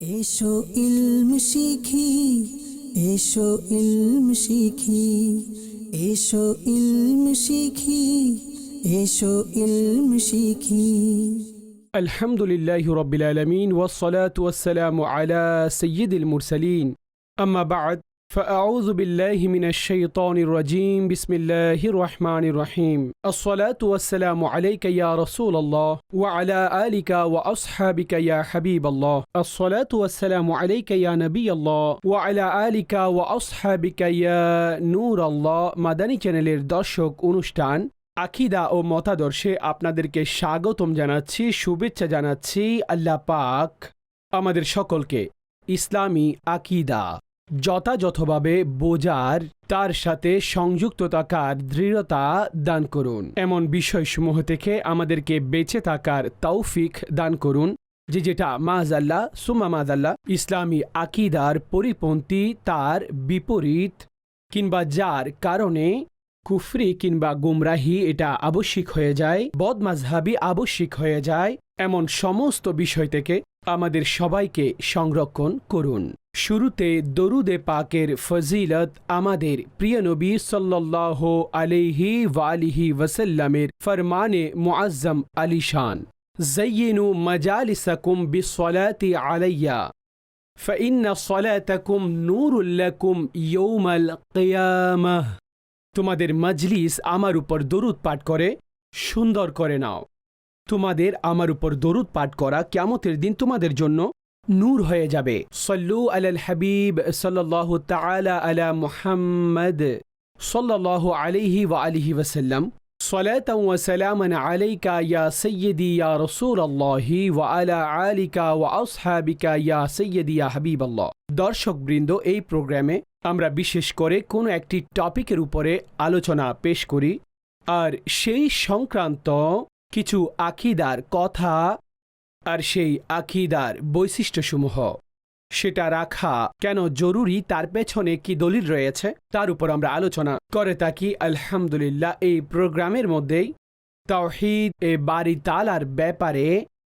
এসো ইলম শিখি এসো ইলম শিখি এসো ইলম শিখি এসো ইলম শিখি الحمد لله رب العالمين والصلاة والسلام على سيد المرسلين أما بعد فأعوذ بالله من الشيطان الرجيم بسم الله الرحمن الرحيم الصلاة والسلام عليك يا رسول الله وعلى آلك وأصحابك يا حبيب الله الصلاة والسلام عليك يا نبي الله وعلى آلك وأصحابك يا نور الله মাদানী চ্যানেলের দর্শক অনুষ্ঠান আকিদা ও মতাদর্শে আপনাদেরকে স্বাগতম জানাচ্ছি শুভেচ্ছা জানাচ্ছি আল্লাহ পাক আমাদের সকলকে ইসলামী আকিদা যথাযথভাবে বোঝার, তার সাথে সংযুক্ত থাকার দৃঢ়তা দান করুন। এমন বিষয়সমূহ থেকে আমাদেরকে বেঁচে থাকার তৌফিক দান করুন, যে যেটা মাজাল্লাহ সুমা মাজাল্লাহ ইসলামী আকিদার পরিপন্থী তার বিপরীত, কিংবা যার কারণে কুফরি কিংবা গুমরাহি এটা আবশ্যিক হয়ে যায় বদমাজহাবি আবশ্যিক হয়ে যায়, এমন সমস্ত বিষয় থেকে আমাদের সবাইকে সংরক্ষণ করুন। শুরুতে দরুদে পাকের ফজিলত আমাদের প্রিয় নবী সাল্লাহ আলিহি ওয়ালিহি ওয়াসাল্লামের ফরমানে মুআজ্জম আলিশান زينوا مجالسكم بالصلاة عليّ فإن صلاتكم نور لكم يوم القيامة তোমাদের মজলিস আমার উপর দরুদ পাঠ করে সুন্দর করে নাও তোমাদের আমার উপর দরুদ পাঠ করা কেমতের দিন তোমাদের জন্য নূর হয়ে যাবে সল্লু আলাল হাবিব সাল্লাহ তাআলা আলা মুহাম্মদ সাল্লাহ আলাইহি ওয়া আলিহি ওয়াসাল্লাম صلاة وسلاما عليك يا سيدي يا رسول الله وعلى آلك وأصحابك يا سيدي يا حبيب الله দর্শকবৃন্দ এই প্রোগ্রামে আমরা বিশেষ করে কোনো একটি টপিকের উপরে আলোচনা পেশ করি আর সেই সংক্রান্ত কিছু আকিদার কথা আর সেই আকিদার বৈশিষ্ট্যসমূহ। সেটা রাখা কেন জরুরি? তার পেছনে কি দলিল রয়েছে? তার উপর আমরা আলোচনা করে থাকি। আলহামদুলিল্লাহ, এই প্রোগ্রামের মধ্যেই তাওহিদ এ বাড়ি তালার ব্যাপারে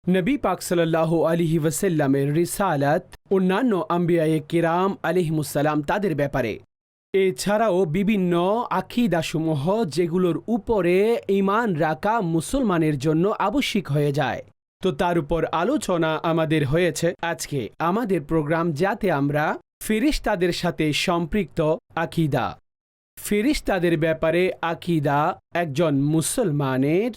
নবী পাক সাল্লাহ আলিহি ওয়াসাল্লামের রিসালাত অন্যান্য আম্বিয়ায়ে কিরাম আলিহিমুসাল্লাম তাদের ব্যাপারে। এছাড়াও বিভিন্ন আখিদাসমূহ যেগুলোর উপরে ইমান রাখা মুসলমানের জন্য আবশ্যিক হয়ে যায়। তো তার উপর আলোচনা আমাদের হয়েছে আজকে। আমাদের প্রোগ্রাম যাতে আমরা ফিরিস্তাদের সাথে সম্পৃক্ত আকিদা। ফিরিস্তাদের ব্যাপারে আকিদা একজন মুসলমানের।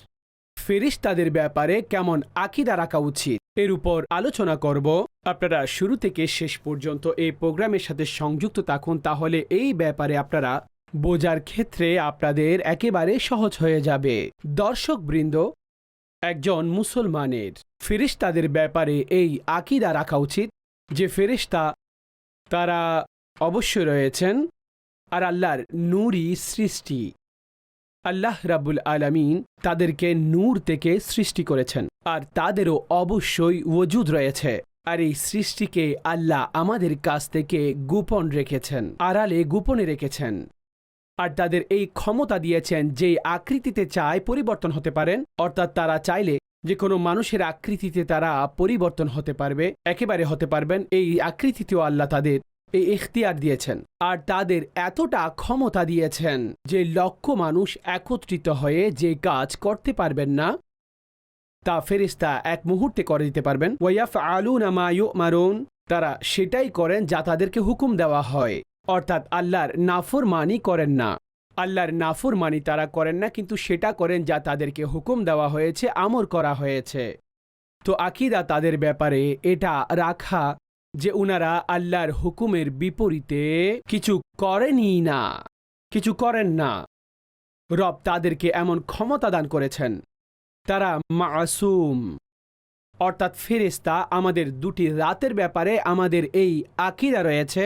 ফেরিস্তাদের ব্যাপারে কেমন আকিদা রাখা উচিত, এর উপর আলোচনা করব। আপনারা শুরু থেকে শেষ পর্যন্ত এই প্রোগ্রামের সাথে সংযুক্ত থাকুন, তাহলে এই ব্যাপারে আপনারা বোঝার ক্ষেত্রে আপনাদের একেবারে সহজ হয়ে যাবে। দর্শকবৃন্দ একজন মুসলমানের। ফেরিস্তাদের ব্যাপারে এই আকিদা রাখা উচিত যে ফেরিস্তা তারা অবশ্যই রয়েছেন আর আল্লাহর নূরই সৃষ্টি। আল্লাহ রাবুল আলামিন তাদেরকে নূর থেকে সৃষ্টি করেছেন আর তাদেরও অবশ্যই ওজুদ রয়েছে আর এই সৃষ্টিকে আল্লাহ আমাদের কাছ থেকে গোপন রেখেছেন, আড়ালে গোপনে রেখেছেন। আর তাদের এই ক্ষমতা দিয়েছেন যে আকৃতিতে চায় পরিবর্তন হতে পারেন, অর্থাৎ তারা চাইলে যে কোনো মানুষের আকৃতিতে তারা পরিবর্তন হতে পারবে, একেবারে হতে পারবেন। এই আকৃতিতেও আল্লাহ তাদের এই ইখতিয়ার দিয়েছেন। আর তাদের এতটা ক্ষমতা দিয়েছেন যে লক্ষ মানুষ একত্রিত হয়ে যে কাজ করতে পারবেন না, তা ফেরিস্তা এক মুহূর্তে করে দিতে পারবেন। ওয়াইয়াফ আলু নামায়ু মারুন তারা সেটাই করেন যা তাদেরকে হুকুম দেওয়া হয়। অর্থাৎ আল্লাহর নাফর মানি করেন না। আল্লাহর নাফর মানি তারা করেন না, কিন্তু সেটা করেন যা তাদেরকে হুকুম দেওয়া হয়েছে, আমর করা হয়েছে। তো আকিদা তাদের ব্যাপারে এটা রাখা যে উনারা আল্লাহর হুকুমের বিপরীতে কিছু করেনই না, কিছু করেন না। রব তাদেরকে এমন ক্ষমতা দান করেছেন। তারা মাসুম। অর্থাৎ ফেরেস্তা আমাদের দুটি রাতের ব্যাপারে আমাদের এই আকিরা রয়েছে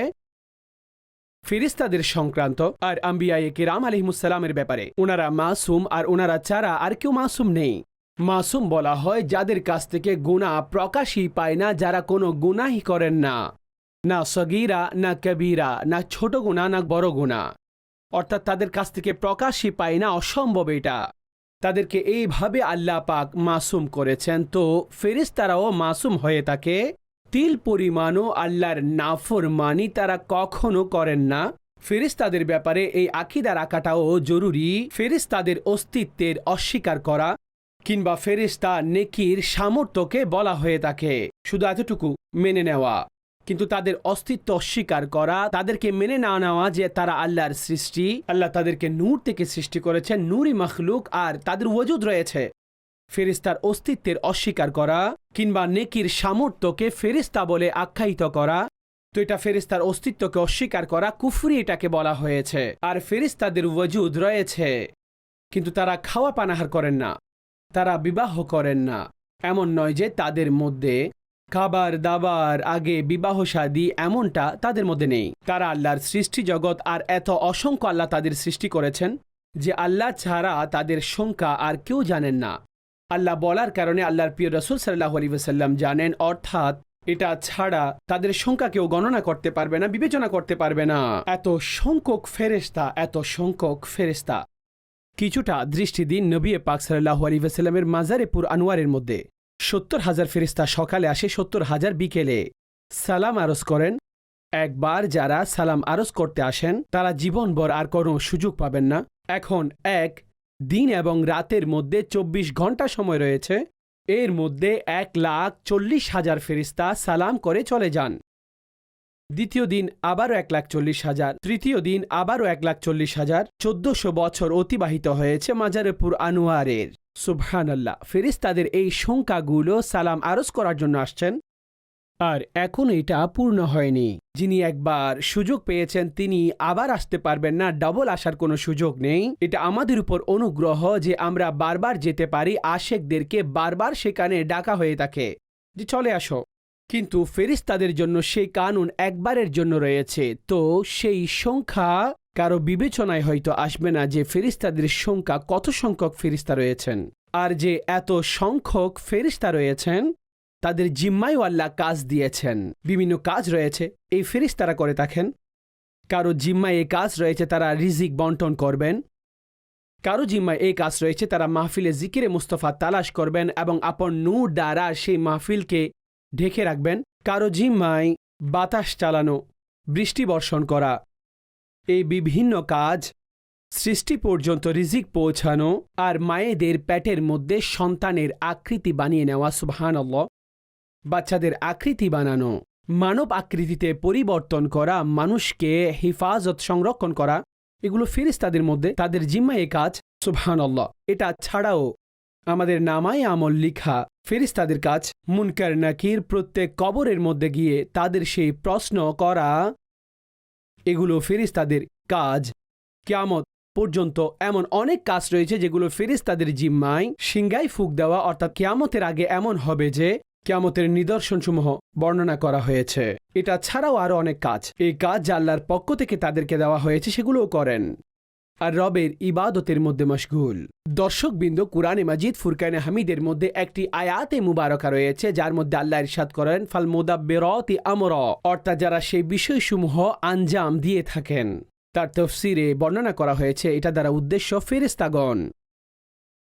ফেরিস্তাদের সংক্রান্ত আর আম্বিয়ায়ে কিরাম আলহিমুসালামের ব্যাপারে। ওনারা মাসুম আর ওনারা ছাড়া আর কেউ মাসুম নেই। মাসুম বলা হয় যাদের কাছ থেকে গুণা প্রকাশই পায় না, যারা কোনো গুনাহি করেন না। না সগিরা, না কবিরা, না ছোট গুণা না বড় গুণা অর্থাৎ তাদের কাছ থেকে প্রকাশই পায় না, অসম্ভব এটা। তাদেরকে এইভাবে আল্লাহ পাক মাসুম করেছেন। তো ফেরিস্তারাও মাসুম হয়ে থাকে। তিল পরিমাণও আল্লাহর নাফরমানি তারা কখনো করেন না। ফেরিস্তাদের ব্যাপারে এই আকিদা রাখাটাও জরুরি। ফেরিস্তাদের অস্তিত্বের অস্বীকার করা কিংবা ফেরিস্তা নেকির সামর্থ্যকে বলা হয়ে থাকে। শুধু এতটুকু মেনে নেওয়া। কিন্তু তাদের অস্তিত্ব অস্বীকার করা, তাদেরকে মেনে না নেওয়া যে তারা আল্লাহর সৃষ্টি, আল্লাহ তাদেরকে নূর থেকে সৃষ্টি করেছেন, নূরই মখলুক, আর তাদের ওজুদ রয়েছে। ফেরিস্তার অস্তিত্বের অস্বীকার করা কিংবা নেকির সামর্থ্যকে ফেরিস্তা বলে আখ্যায়িত করা। তো এটা ফেরিস্তার অস্তিত্বকে অস্বীকার করা কুফরি এটাকে বলা হয়েছে। আর ফেরিস্তাদের ওজুদ রয়েছে। কিন্তু তারা খাওয়া পানাহার করেন না। তারা বিবাহ করেন না। এমন নয় যে তাদের মধ্যে খাবার দাবার, আগে বিবাহ শাদী এমনটা তাদের মধ্যে নেই। তারা আল্লাহর সৃষ্টি জগৎ আর এত অসংখ্য আল্লাহ তাদের সৃষ্টি করেছেন যে আল্লাহ ছাড়া তাদের সংখ্যা আর কেউ জানেন না। আল্লাহ বলার কারণে আল্লাহর প্রিয় রসুল সাল্লাহ আলী ওসাল্লাম জানেন, অর্থাৎ এটা ছাড়া তাদের সংখ্যা কেউ গণনা করতে পারবে না, বিবেচনা করতে পারবে না। এত সংখ্যক ফেরেস্তা এত সংখ্যক ফেরেস্তা কিছুটা দৃষ্টি দিন নবী পাক সাল্লাহ আলী ওসাল্লামের মাজারেপুর আনোয়ারের মধ্যে। সত্তর হাজার ফেরিস্তা সকালে আসে, সত্তর হাজার বিকেলে। সালাম আরজ করেন। একবার যারা সালাম আরজ করতে আসেন, তারা জীবনভর আর কোনো সুযোগ পাবেন না। এখন এক দিন এবং রাতের মধ্যে চব্বিশ ঘণ্টা সময় রয়েছে। এর মধ্যে এক লাখ চল্লিশ হাজার ফেরিস্তা সালাম করে চলে যান। দ্বিতীয় দিন আবারও এক লাখ চল্লিশ হাজার। তৃতীয় দিন আবারও এক লাখ চল্লিশ হাজার। চোদ্দশো বছর অতিবাহিত হয়েছে মাজারেপুর আনোয়ারের। সুবহান আল্লাহ ফেরিস্তাদের এই সংখ্যাগুলো সালাম আরজ করার জন্য আসছেন। আর এখন এটা পূর্ণ হয়নি। যিনি একবার সুযোগ পেয়েছেন, তিনি আবার আসতে পারবেন না। ডবল আসার কোনো সুযোগ নেই। এটা আমাদের উপর অনুগ্রহ যে আমরা বারবার যেতে পারি, আশেকদেরকে বারবার সেখানে ডাকা হয়ে থাকে। যে চলে আসো। কিন্তু ফেরিস্তাদের জন্য সেই কানুন একবারের জন্য রয়েছে। তো সেই সংখ্যা কারও বিবেচনায় হয়তো আসবে না যে ফেরিস্তাদের সংখ্যা কত সংখ্যক ফেরিস্তা রয়েছেন। আর যে এত সংখ্যক ফেরিস্তা রয়েছেন তাদের জিম্মায়ও আল্লাহ কাজ দিয়েছেন। বিভিন্ন কাজ রয়েছে, এই ফেরিস্তারা করে থাকেন। কারও জিম্মায় এই কাজ রয়েছে, তারা রিজিক বন্টন করবেন। কারও জিম্মায় এই কাজ রয়েছে, তারা মাহফিলে জিকিরে মুস্তফা তালাশ করবেন এবং আপন নূর দ্বারা সেই মাহফিলকে ঢেকে রাখবেন। কারও জিম্মায় বাতাস চালানো, বৃষ্টি বর্ষণ করা, এই বিভিন্ন কাজ সৃষ্টি পর্যন্ত রিজিক পৌঁছানো আর মায়েদের প্যাটের মধ্যে সন্তানের আকৃতি বানিয়ে নেওয়া, সুবহানাল্লাহ। বাচ্চাদের আকৃতি বানানো। মানব আকৃতিতে পরিবর্তন করা, মানুষকে হেফাজত সংরক্ষণ করা, এগুলো ফেরিস্তাদের মধ্যে তাদের জিম্মায় এ কাজ। সুবহানাল্লাহ, এটা ছাড়াও আমাদের নামায় আমল লিখা ফেরিস্তাদের কাজ। মুনকার নাকির প্রত্যেক কবরের মধ্যে গিয়ে তাদের সেই প্রশ্ন করা, এগুলো ফেরিস্তাদের কাজ। কিয়ামত পর্যন্ত এমন অনেক কাজ রয়েছে যেগুলো ফেরিস্তাদের জিম্মায় সিংগাই ফুক দেওয়া, অর্থাৎ কিয়ামতের আগে এমন হবে যে কিয়ামতের নিদর্শনসমূহ বর্ণনা করা হয়েছে। এটা ছাড়াও আরও অনেক কাজ। এই কাজ জাল্লার পক্ষ থেকে তাদেরকে দেওয়া হয়েছে সেগুলোও করেন। আর রবের ইবাদতের মধ্যে মশগুল। দর্শকবৃন্দ কুরআনে মাজিদ, ফুরকানে হামিদের মধ্যে একটি আয়াতে মুবারকা রয়েছে, যার মধ্যে আল্লাহ ইরশাদ করেন, ফাল মুদাব্বিরাতি আমর, অর্থাৎ যারা সেই বিষয়সমূহ আঞ্জাম দিয়ে থাকেন। তার তফসিরে বর্ণনা করা হয়েছে, এটা দ্বারা উদ্দেশ্য ফেরেস্তাগণ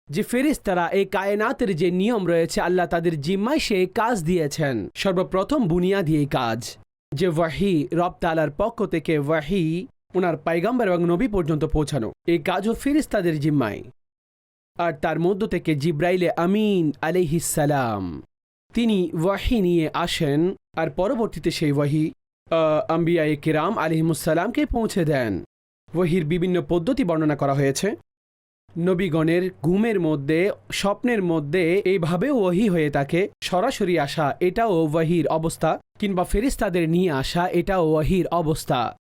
যে ফেরেস্তারা এই কায়নাতের যে নিয়ম রয়েছে, আল্লাহ তাদের জিম্মায় সেই কাজ দিয়েছেন। সর্বপ্রথম বুনিয়াদি এই কাজ, যে ওয়াহি, রব তালার পক্ষ থেকে ওয়াহি ওনার পাইগাম্বার এবং নবী পর্যন্ত পৌঁছানো। এই কাজও ফেরিস্তাদের জিম্মায়। আর তার মধ্য থেকে জিব্রাইলে আমিন আলিহিসালাম তিনি ওয়াহি নিয়ে আসেন, আর পরবর্তীতে সেই ওয়াহি আম্বিয়া কিরাম আলিহিমুসালামকে পৌঁছে দেন। ওয়াহির বিভিন্ন পদ্ধতি বর্ণনা করা হয়েছে। নবীগণের ঘুমের মধ্যে, স্বপ্নের মধ্যে এইভাবেও ওয়াহি হয়ে থাকে, সরাসরি আসা এটাও ওয়াহির অবস্থা, কিংবা ফেরিস্তাদের নিয়ে আসা এটাও ওয়াহির অবস্থা।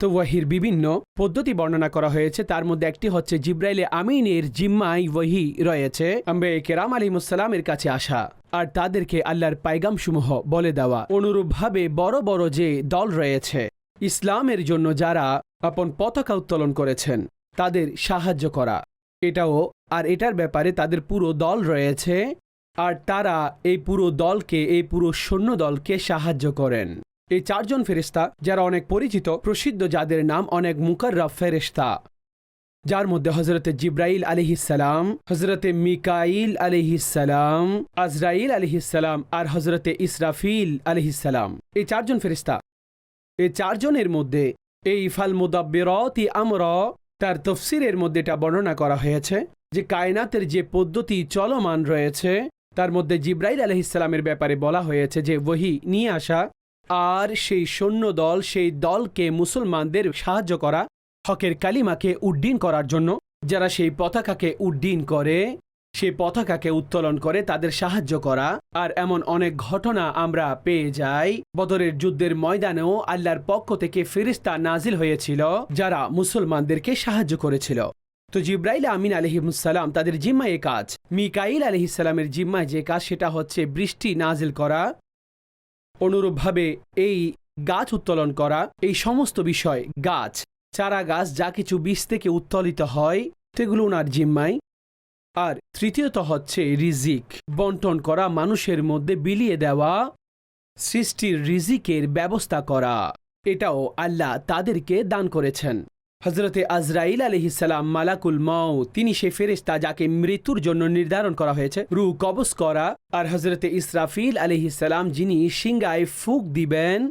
তো ওয়াহির বিভিন্ন পদ্ধতি বর্ণনা করা হয়েছে, তার মধ্যে একটি হচ্ছে জিব্রাইলে আমিনের জিম্মাই ওয়াহি রয়েছে আম্বে কেরাম আলিমুসালামের কাছে আসা, আর তাদেরকে আল্লাহর পাইগামসমূহ বলে দেওয়া। অনুরূপভাবে বড় বড় যে দল রয়েছে, ইসলামের জন্য যারা আপন পতাকা উত্তোলন করেছেন তাদের সাহায্য করা। এটাও, আর এটার ব্যাপারে তাদের পুরো দল রয়েছে, আর তারা এই পুরো দলকে, এই পুরো সৈন্য দলকে সাহায্য করেন। এই চারজন ফেরিস্তা যারা অনেক পরিচিত, প্রসিদ্ধ, যাদের নাম অনেক মুকাররব ফেরিস্তা যার মধ্যে হজরতে জিব্রাইল আলিহিসাল্লাম হজরতে মিকাইল আলিহিসাল্লাম আজরাইল আলিহিসাল্লাম আর হজরতে ইসরাফিল আলিহিসাল্লাম এই চারজন ফেরিস্তা এই চারজনের মধ্যে এই ফাল মুদাব্বিরতি আমরা তার তফসিরের মধ্যে এটা বর্ণনা করা হয়েছে যে কায়নাতের যে পদ্ধতি চলমান রয়েছে, তার মধ্যে জিব্রাইল আলহিসাল্লামের ব্যাপারে বলা হয়েছে যে ওহি নিয়ে আসা আর সেই সৈন্য দল, সেই দলকে মুসলমানদের সাহায্য করা হকের কালিমাকে উড্ডীন করার জন্য, যারা সেই পতাকাকে উড্ডীন করে সেই পতাকাকে উত্তোলন করে, তাদের সাহায্য করা। আর এমন অনেক ঘটনা আমরা পেয়ে যাই। বদরের যুদ্ধের ময়দানেও আল্লাহর পক্ষ থেকে ফিরিস্তা নাজিল হয়েছিল, যারা মুসলমানদেরকে সাহায্য করেছিল। তো জিব্রাইল আমিন আলহিমসাল্লাম তাদের জিম্মায় এ কাজ। মিকাইল আলহিসাল্লামের জিম্মায় যে কাজ, সেটা হচ্ছে বৃষ্টি নাজিল করা, অনুরূপভাবে এই গাছ উত্তোলন করা, এই সমস্ত বিষয়, গাছ, চারা গাছ, যা কিছু বীজ থেকে উত্তোলিত হয়, সেগুলো ওনার জিম্মায়। আর তৃতীয়ত হচ্ছে রিজিক। বন্টন করা, মানুষের মধ্যে বিলিয়ে দেওয়া, সৃষ্টির রিজিকের ব্যবস্থা করা। এটাও আল্লাহ তাদেরকে দান করেছেন। হজরতে আজরাইল আলহিসাল্লাম মালাকুল মাও তিনি সে ফেরেস্তা যাকে মৃত্যুর জন্য নির্ধারণ করা হয়েছে রু কবজ করা। আর হজরতে ইসরাফিল আলহিসাল্লাম যিনি সিংগায় ফুক দিবেন,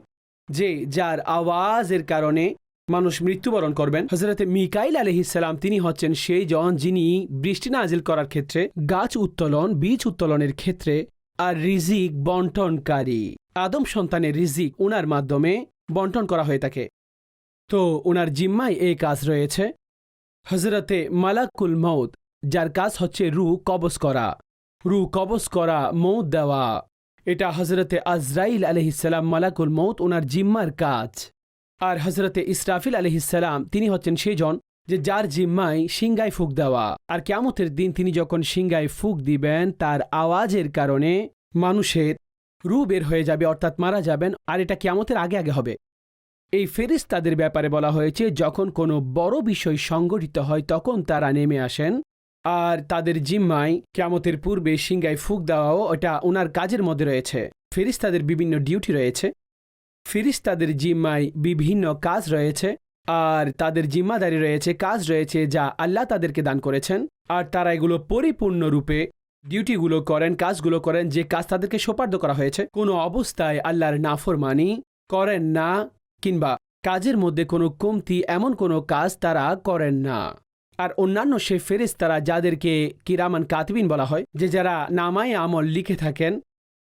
যে যার আওয়াজের কারণে মানুষ মৃত্যুবরণ করবেন। হজরতে মিকাইল আলহিসাল্লাম তিনি হচ্ছেন সেই জন যিনি বৃষ্টি নাজিল করার ক্ষেত্রে, গাছ উত্তোলন, বীজ উত্তোলনের ক্ষেত্রে আর রিজিক বন্টনকারী আদম সন্তানের রিজিক ওনার মাধ্যমে বন্টন করা হয়ে থাকে। তো ওনার জিম্মায় এই কাজ রয়েছে। হজরতে মালাকুল মৌদ যার কাজ হচ্ছে রু কবজ করা। রু কবজ করা মৌত দেওয়া। এটা হজরতে আজরাইল আলহিসাল্লাম মালাকুল মৌত ওনার জিম্মার কাজ। আর হজরতে ইসরাফিল আলহিসাল্লাম তিনি হচ্ছেন সেই জন যে যার জিম্মায় সিংগায় ফুক দেওয়া। আর কেমতের দিন তিনি যখন সিংগায় ফুক দিবেন, তার আওয়াজের কারণে মানুষের রু বের হয়ে যাবে, অর্থাৎ মারা যাবেন, আর এটা কেমতের আগে আগে হবে। এই ফেরিস্তাদের ব্যাপারে বলা হয়েছে, যখন কোনো বড় বিষয় সংগঠিত হয়, তখন তারা নেমে আসেন, আর তাদের জিম্মায় কেমতের পূর্বে সিংগায় ফুক দেওয়াও এটা ওনার কাজের মধ্যে রয়েছে। ফেরিস্তাদের বিভিন্ন ডিউটি রয়েছে। ফিরিস্তাদের জিম্মায় বিভিন্ন কাজ রয়েছে, আর তাদের জিম্মাদারি রয়েছে, কাজ রয়েছে যা আল্লাহ তাদেরকে দান করেছেন। আর তারা এগুলো পরিপূর্ণরূপে ডিউটিগুলো করেন, কাজগুলো করেন, যে কাজ তাদেরকে সোপার্দ করা হয়েছে। কোনো অবস্থায় আল্লাহর নাফরমানি করেন না, কিংবা কাজের মধ্যে কোনো কমতি, এমন কোনো কাজ তারা করেন না। আর অন্যান্য সে ফেরেস্তারা যাদেরকে কিরামান কাতবিন বলা হয়, যে যারা নামায় আমল লিখে থাকেন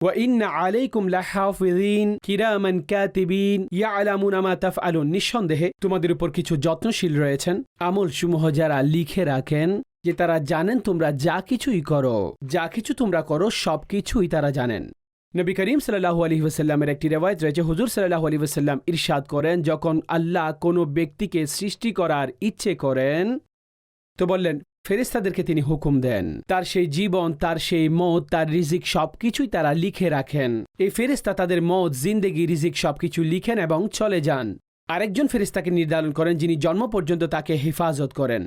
ওয়াইন্না আলাইকুম লাহাফিদিন কিরামান কাতিবিন ইয়া আলামুন আমা তাফ আলুন নিঃসন্দেহে তোমাদের উপর কিছু যত্নশীল রয়েছেন। আমল সুমহ যারা লিখে রাখেন, যে তারা জানেন তোমরা যা কিছুই করো, যা কিছু তোমরা করো, সব কিছুই তারা জানেন। নবী করিম সাল্লাহ আলী ওসাল্লামের একটি রেওয়ায়ত রয়েছে, হুজুর সাল্লাহ আলী ওসাল্লাম ইরশাদ করেন, যখন আল্লাহ কোনো ব্যক্তিকে সৃষ্টি করার ইচ্ছে করেন, তো বললেন ফেরেস্তাদেরকে তিনি হুকুম দেন। তার সেই জীবন, তার সেই মত, তার রিজিক সবকিছুই তারা লিখে রাখেন। এই ফেরেস্তা তাদের মত, জিন্দেগি, রিজিক সবকিছু লিখেন এবং চলে যান। আরেকজন ফেরেস্তাকে নির্ধারণ করেন যিনি জন্ম পর্যন্ত তাকে হেফাজত করেন।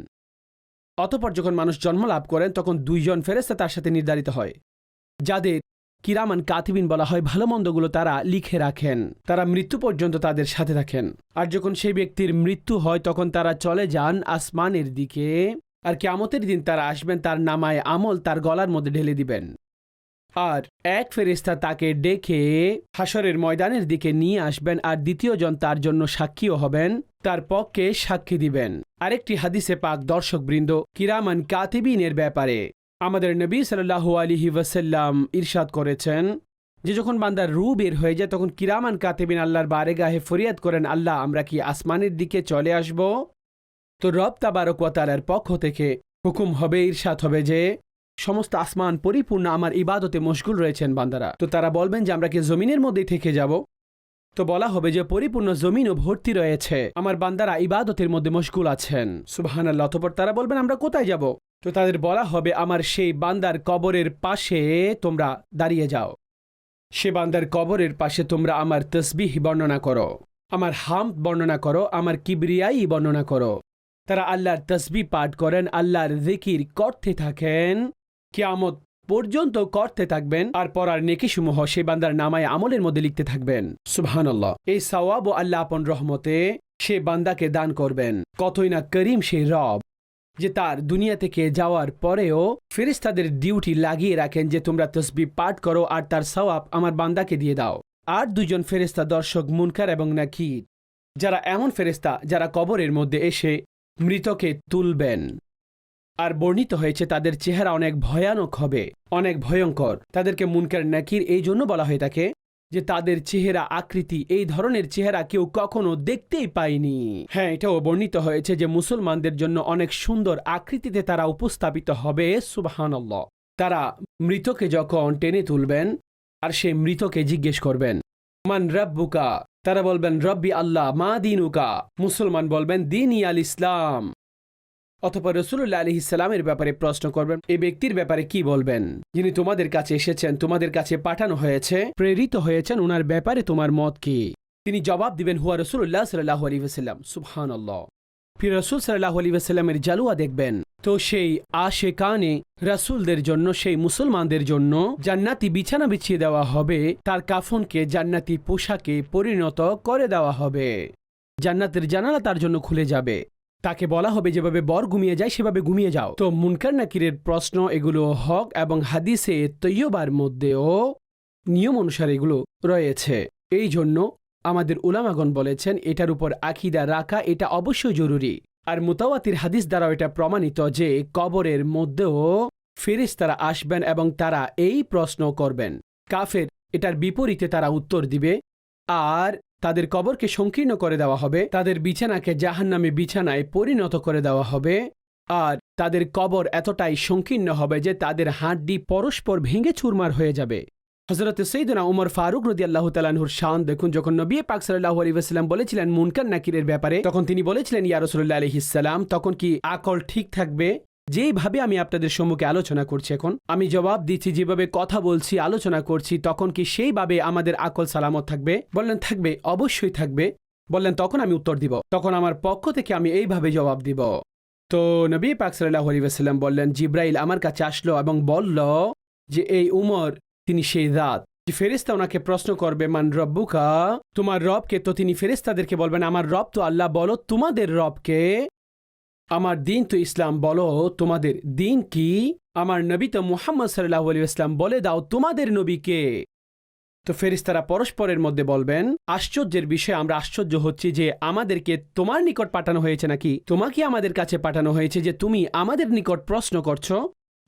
অতপর যখন মানুষ জন্ম লাভ করেন, তখন দুইজন ফেরেস্তা তার সাথে নির্ধারিত হয়, যাদের কিরামান কাতিবিন বলা হয় ভালো মন্দগুলো তারা লিখে রাখেন। তারা মৃত্যু পর্যন্ত তাদের সাথে থাকেন। আর যখন সেই ব্যক্তির মৃত্যু হয়, তখন তারা চলে যান আসমানের দিকে। আর কেমতের দিন তারা আসবেন, তার নামায় আমল তার গলার মধ্যে ঢেলে দিবেন। আর এক ফেরিস্তা তাকে ডেকে হাসরের ময়দানের দিকে নিয়ে আসবেন আর দ্বিতীয় জন তার জন্য সাক্ষীও হবেন, তার পক্ষে সাক্ষী দিবেন। আরেকটি হাদিসে পাক দর্শকবৃন্দ, কিরামান কাতিবিনের ব্যাপারে আমাদের নবী সাল্লাহু আলিহি ওয়াসাল্লাম ইরশাদ করেছেন যে যখন বান্দার রু বের হয়ে যায়, তখন কিরামান কাতেবিন আল্লাহর বারে গাহে ফরিয়াদ করেন, আল্লাহ, আমরা কি আসমানের দিকে চলে আসব? তো রব তাবারক ওয়াতালার পক্ষ থেকে হুকুম হবে, ইরশাদ হবে যে, সমস্ত আসমান পরিপূর্ণ আমার ইবাদতে মশগুল রয়েছেন বান্দারা। তো তারা বলবেন যে, আমরা কি জমিনের মধ্যেই থেকে যাব? তো বলা হবে যে, পরিপূর্ণ জমিনও ভর্তি রয়েছে। আমার বান্দারা ইবাদতের মধ্যে মশগুল আছেন। সুবাহান আল্লাহ অতপর তারা বলবেন, আমরা কোথায় যাব? তো তাদের বলা হবে, আমার সেই বান্দার কবরের পাশে তোমরা দাঁড়িয়ে যাও। সে বান্দার কবরের পাশে তোমরা আমার তসবিহ বর্ণনা করো। আমার হাম বর্ণনা করো। আমার কিবরিয়াই বর্ণনা করো। তারা আল্লাহর তসবি পাঠ করেন, আল্লাহর জিকির করতে থাকেন, কিয়ামত পর্যন্ত করতে থাকবেন, আর পরার নেকিসমূহ সে বান্দার নামায় আমলের মধ্যে লিখতে থাকবেন। সুবহানাল্লাহ। এই সওয়াব ও আল্লাহ আপন রহমতে সে বান্দাকে দান করবেন। কতই না করিম সেই রব, যে তার দুনিয়া থেকে যাওয়ার পরেও ফেরেস্তাদের ডিউটি লাগিয়ে রাখেন যে তোমরা তসবি পাঠ করো আর তার সওয়াব আমার বান্দাকে দিয়ে দাও। আর দুজন ফেরেস্তা দর্শক মুনকার এবং নাকির, যারা এমন ফেরেস্তা যারা কবরের মধ্যে এসে মৃতকে তুলবেন। আর বর্ণিত হয়েছে, তাদের চেহারা অনেক ভয়ানক হবে, অনেক ভয়ঙ্কর। তাদেরকে মুনকার নাকির এই জন্য বলা হয়ে থাকে যে তাদের চেহারা আকৃতি, এই ধরনের চেহারা কেউ কখনো দেখতেই পায়নি। হ্যাঁ এটাও বর্ণিত হয়েছে যে মুসলমানদের জন্য অনেক সুন্দর আকৃতিতে তারা উপস্থাপিত হবে, সুবাহানল্লাহ। তারা মৃতকে যখন টেনে তুলবেন, আর সে মৃতকে জিজ্ঞেস করবেন, মান রব্বুকা? তারা বলবেন, রব্বি আল্লাহ, মা দিনুকা। মুসলমান বলবেন দিন আল ইসলাম। অথবা রসুল্লাহ আলি ইসলামের ব্যাপারে প্রশ্ন করবেন এই ব্যক্তির ব্যাপারে কি বলবেন? যিনি তোমাদের কাছে এসেছেন, তোমাদের কাছে পাঠানো হয়েছে, প্রেরিত হয়েছেন ওনার ব্যাপারে তোমার মত কি? তিনি জবাব দিবেন, হুয়া রসুল্লাহ সাল্লাহ আলী ওসাল্লাম সুবহান আল্লাহ ফির রসুল সাল্লাহ আলী ওসাল্লামের জালুয়া দেখবেন। তো সেই আশে কানে রাসুলদের জন্য, সেই মুসলমানদের জন্য জান্নাতি বিছানা বিছিয়ে দেওয়া হবে, তার কাফনকে জান্নাতি পোশাকে পরিণত করে দেওয়া হবে। জান্নাতের জানালা তার জন্য খুলে যাবে। তাকে বলা হবে, যেভাবে বর ঘুমিয়ে যায়, সেভাবে ঘুমিয়ে যাও। তো মুনকার নাকিরের প্রশ্ন, এগুলো হক এবং হাদিসে তৈয়বার মধ্যেও নিয়ম অনুসারে এগুলো রয়েছে। এই জন্য আমাদের উলামাগণ বলেছেন, এটার উপর আখিদা রাখা, এটা অবশ্যই জরুরি। আর মুতাওয়াতির হাদিস দ্বারা এটা প্রমাণিত যে কবরের মধ্যেও ফেরেশতারা আসবেন এবং তারা এই প্রশ্ন করবেন। কাফের এটার বিপরীতে তারা উত্তর দিবে, আর তাদের কবরকে সংকীর্ণ করে দেওয়া হবে, তাদের বিছানাকে জাহান্নামে বিছানায় পরিণত করে দেওয়া হবে, আর তাদের কবর এতটাই সংকীর্ণ হবে যে তাদের হাড্ডি পরস্পর ভেঙে চুরমার হয়ে যাবে। হজরত সৈদনা উমর ফারুক রদি আল্লাহ তালাহুর শান দেখুন, যখন নবী পাক সাল্লাহ আলী বলেছিলেন মুনকার নাকিরের ব্যাপারে, তখন তিনি বলেছিলেন, ইয়া রসুল্লাহ আলহিসাল্লাম তখন কি আকল ঠিক থাকবে? যেইভাবে আমি আপনাদের সম্মুখে আলোচনা করছি এখন, আমি জবাব দিচ্ছি, যেভাবে কথা বলছি, আলোচনা করছি, তখন কি সেইভাবে আমাদের আকল সালামত থাকবে? বললেন, থাকবে, অবশ্যই থাকবে। বললেন, তখন আমি উত্তর দিব। তখন আমার পক্ষ থেকে আমি এইভাবে জবাব দিব। তো নবী পাক সাল্লাহ আলী বললেন, জিব্রাইল আমার কাছে আসলো এবং বলল যে, এই উমর তিনি সেই রাত যে ফেরেস্তা ওনাকে প্রশ্ন করবে, মান রব্বুকা? তোমার রবকে তো তিনি ফেরেস্তাদেরকে বলবেন, আমার রব তো আল্লাহ, বলো তোমাদের রবকে? আমার দিন তো ইসলাম, বলো তোমাদের দিন কি? আমার নবী তো মুহাম্মদ সাল্লাহ আলী ইসলাম বলে দাও তোমাদের নবীকে তো ফেরিস্তারা পরস্পরের মধ্যে বলবেন, আশ্চর্যের বিষয়ে আমরা আশ্চর্য হচ্ছি যে আমাদেরকে তোমার নিকট পাঠানো হয়েছে নাকি? তোমাকে আমাদের কাছে পাঠানো হয়েছে যে তুমি আমাদের নিকট প্রশ্ন করছ?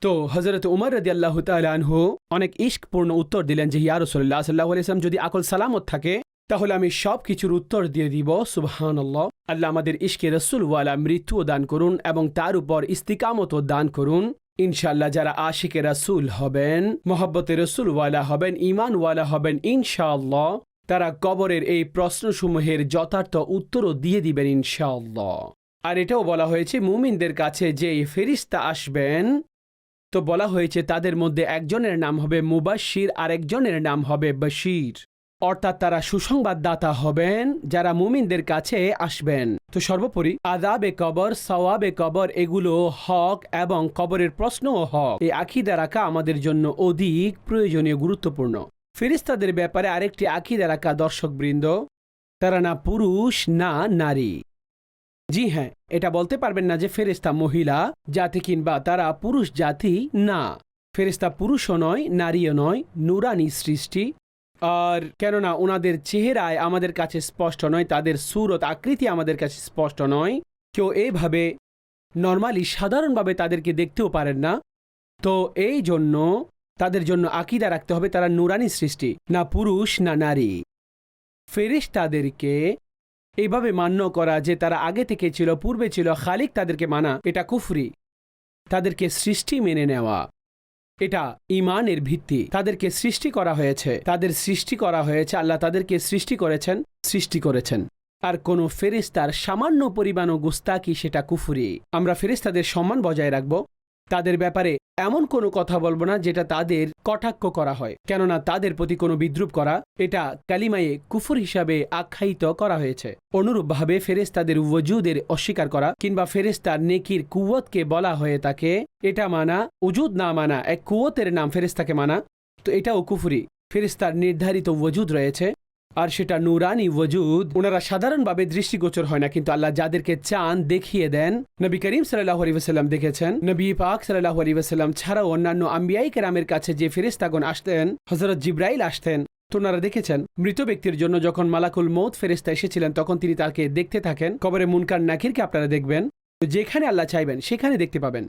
তো হজরত উমর রদি আল্লাহ তালহু অনেক ইস্কপূর্ণ উত্তর দিলেন যে ইয়ারসল্লাহ সাল্লাহ ইসলাম যদি আকল সালামত থাকে, তাহলে আমি সব কিছুর উত্তর দিয়ে দিব। সুবহান আল্লাহ আল্লাহ আমাদের ইশকে রসুলওয়ালা মৃত্যুও দান করুন এবং তার উপর ইস্তিকামতও দান করুন। ইনশাল্লাহ যারা আশিকে রসুল হবেন, মোহব্বতে রসুলওয়ালা হবেন ইমানওয়ালা হবেন, ইনশাআল্লাহ তারা কবরের এই প্রশ্নসমূহের যথার্থ উত্তরও দিয়ে দিবেন ইনশাআল্লাহ। আর এটাও বলা হয়েছে, মুমিনদের কাছে যে ফেরিস্তা আসবেন তো বলা হয়েছে তাদের মধ্যে একজনের নাম হবে মুবাশির আর একজনের নাম হবে বশির। অর্থাৎ তারা সুসংবাদদাতা হবেন, যারা মুমিনদের কাছে আসবেন। তো সর্বোপরি আদাবে কবর, সওয়াবে কবর, এগুলো হক এবং কবরের প্রশ্নও হক। এই আখিদা রাখা আমাদের জন্য অধিক প্রয়োজনীয়, গুরুত্বপূর্ণ। ফেরিস্তাদের ব্যাপারে আরেকটি আখিদা রাখা দর্শকবৃন্দ, তারা না পুরুষ, না নারী। জি হ্যাঁ এটা বলতে পারবেন না যে ফেরেস্তা মহিলা জাতি কিংবা তারা পুরুষ জাতি না। ফেরেস্তা পুরুষও নয়, নারীও নয়, নুরানি সৃষ্টি। আর কেননা ওনাদের চেহারায় আমাদের কাছে স্পষ্ট নয়, তাদের সুরত, আকৃতি আমাদের কাছে স্পষ্ট নয়। কেউ এইভাবে নর্মালি, সাধারণভাবে তাদেরকে দেখতেও পারেন না। তো এই জন্য তাদের জন্য আকিদা রাখতে হবে তারা নুরানি সৃষ্টি, না পুরুষ, না নারী। ফেরেশতাদেরকে এইভাবে মান্য করা যে তারা আগে থেকে ছিল, পূর্বে ছিল, খালিক তাদেরকে মানা, এটা কুফরি। তাদেরকে সৃষ্টি মেনে নেওয়া। এটা ইমানের ভিত্তি। তাদেরকে সৃষ্টি করা হয়েছে। তাদের সৃষ্টি করা হয়েছে। আল্লাহ তাদেরকে সৃষ্টি করেছেন সৃষ্টি করেছেন। আর কোনো ফেরিস্তার সামান্য পরিমাণও গুস্তাকি সেটা কুফুরি। আমরা ফেরিস্তাদের সম্মান বজায় রাখব। তাদের ব্যাপারে এমন কোনো কথা বলব না যেটা তাদের কটাক্ষ করা হয়। কেননা তাদের প্রতি কোনো বিদ্রুপ করা, এটা কালিমায়ে কুফুর হিসাবে আখ্যায়িত করা হয়েছে। অনুরূপভাবে ফেরেস্তাদের ওয়জুদের অস্বীকার করা কিংবা ফেরেস্তার নেকির কুয়তকে বলা হয়ে তাকে, এটা মানা উজুদ না মানা, এক কুয়তের নাম ফেরেস্তাকে মানা, তো এটাও কুফুরি। ফেরেস্তার নির্ধারিত ওজুদ রয়েছে। আর সেটা নুরানি ওজুদ ওনারা সাধারণভাবে দৃষ্টিগোচর হয় না, কিন্তু আল্লাহ যাদেরকে চান দেখিয়ে দেন। নবী করিম সাল্লাহ আলিবাসাল্লাম দেখেছেন, নবী পাক সাল্লাহ আলিবাসাল্লাম ছাড়াও অন্যান্য আম্বিয়াই কেরামের কাছে যে ফেরিস্তাগণ আসতেন হজরত জিব্রাইল আসতেন, তো ওনারা দেখেছেন, মৃত ব্যক্তির জন্য যখন মালাকুল মৌত ফেরিস্তা এসেছিলেন, তখন তিনি তাকে দেখতে থাকেন। কবরে মুনকার নাকিরকে আপনারা দেখবেন যেখানে আল্লাহ চাইবেন, সেখানে দেখতে পাবেন।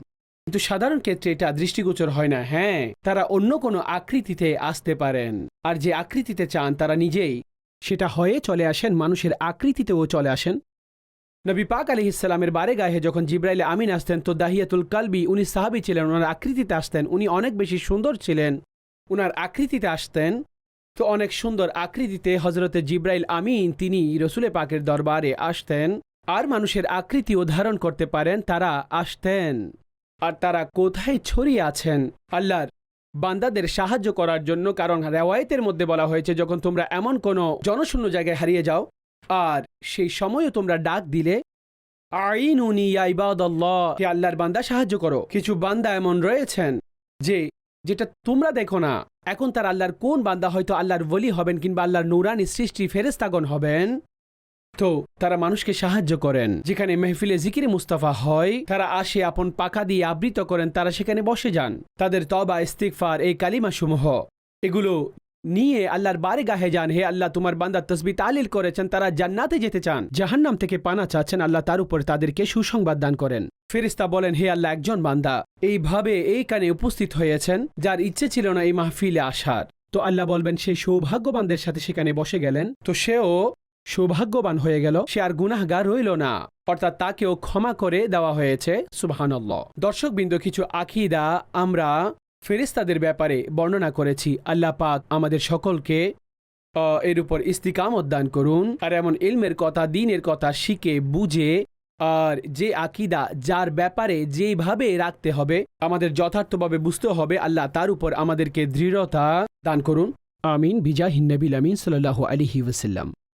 কিন্তু সাধারণ ক্ষেত্রে এটা দৃষ্টিগোচর হয় না হ্যাঁ তারা অন্য কোনো আকৃতিতে আসতে পারেন। আর যে আকৃতিতে চান, তারা নিজেই সেটা হয়ে চলে আসেন, মানুষের আকৃতিতেও চলে আসেন। নবী পাক আলি ইসলামের বারে গায়ে যখন জিব্রাইল আমিন আসতেন, তো দাহিয়াতুল কালবি উনি সাহাবি ছিলেন, ওনার আকৃতিতে আসতেন। উনি অনেক বেশি সুন্দর ছিলেন ওনার আকৃতিতে আসতেন। তো অনেক সুন্দর আকৃতিতে হজরতে জিব্রাইল আমিন, তিনি রসুলে পাকের দরবারে আসতেন। আর মানুষের আকৃতিও ধারণ করতে পারেন, তারা আসতেন। আর তারা কোথায় ছড়িয়ে আছেন? আল্লাহর বান্দাদের সাহায্য করার জন্য, কারণ রেওয়ায়তের মধ্যে বলা হয়েছে, যখন তোমরা এমন কোনো জনশূন্য জায়গায় হারিয়ে যাও, আর সেই সময়ও তোমরা ডাক দিলে আল্লাহর বান্দা, সাহায্য করো। কিছু বান্দা এমন রয়েছেন যে, যেটা তোমরা দেখো না। এখন তার আল্লাহর কোন বান্দা হয়তো আল্লাহর বলি হবেন কিংবা আল্লাহর নৌরানি সৃষ্টি ফেরেস্তাগণ হবেন? তো তারা মানুষকে সাহায্য করেন। যেখানে মেহফিলে জিকিরে মুস্তাফা হয়, তারা আসে, আপন পাকা দিয়ে আবৃত করেন, তারা সেখানে বসে যান। তাদের তবা ইস্তিকফার এই কালিমা সমূহ এগুলো নিয়ে আল্লাহর বারে গাহে যান, হে আল্লাহ, তোমার বান্দা তসবি তালিল করেছেন, তারা জান্নাতে যেতে চান। জাহান্নাম থেকে পানা চাচ্ছেন, আল্লাহ তার উপর তাদেরকে সুসংবাদ দান করেন। ফেরিস্তা বলেন, হে আল্লাহ, একজন বান্দা, এইভাবে এই কানে উপস্থিত হয়েছেন, যার ইচ্ছে ছিল না এই মাহফিলে আসার। তো আল্লাহ বলবেন সেই সৌভাগ্যবানদের সাথে সেখানে বসে গেলেন। তো সেও সৌভাগ্যবান হয়ে গেল, সে আর গুনাহগার রইল না। অর্থাৎ তাকেও ক্ষমা করে দেওয়া হয়েছে, সুবাহানল্লাহ। দর্শকবৃন্দ, কিছু আকিদা আমরা ফেরেস্তাদের ব্যাপারে বর্ণনা করেছি। আল্লাহ পাক আমাদের সকলকে এর উপর ইস্তিকামত দান করুন। আর এমন ইলমের কথা, দিনের কথা শিখে, বুঝে, আর যে আকিদা, যার ব্যাপারে যেভাবে রাখতে হবে, আমাদের যথার্থভাবে বুঝতে হবে, আল্লাহ তার উপর আমাদেরকে দৃঢ়তা দান করুন। আমিন। বিজাহিন নবিল আমিন সাল্লাহ আলিহি ওসাল্লাম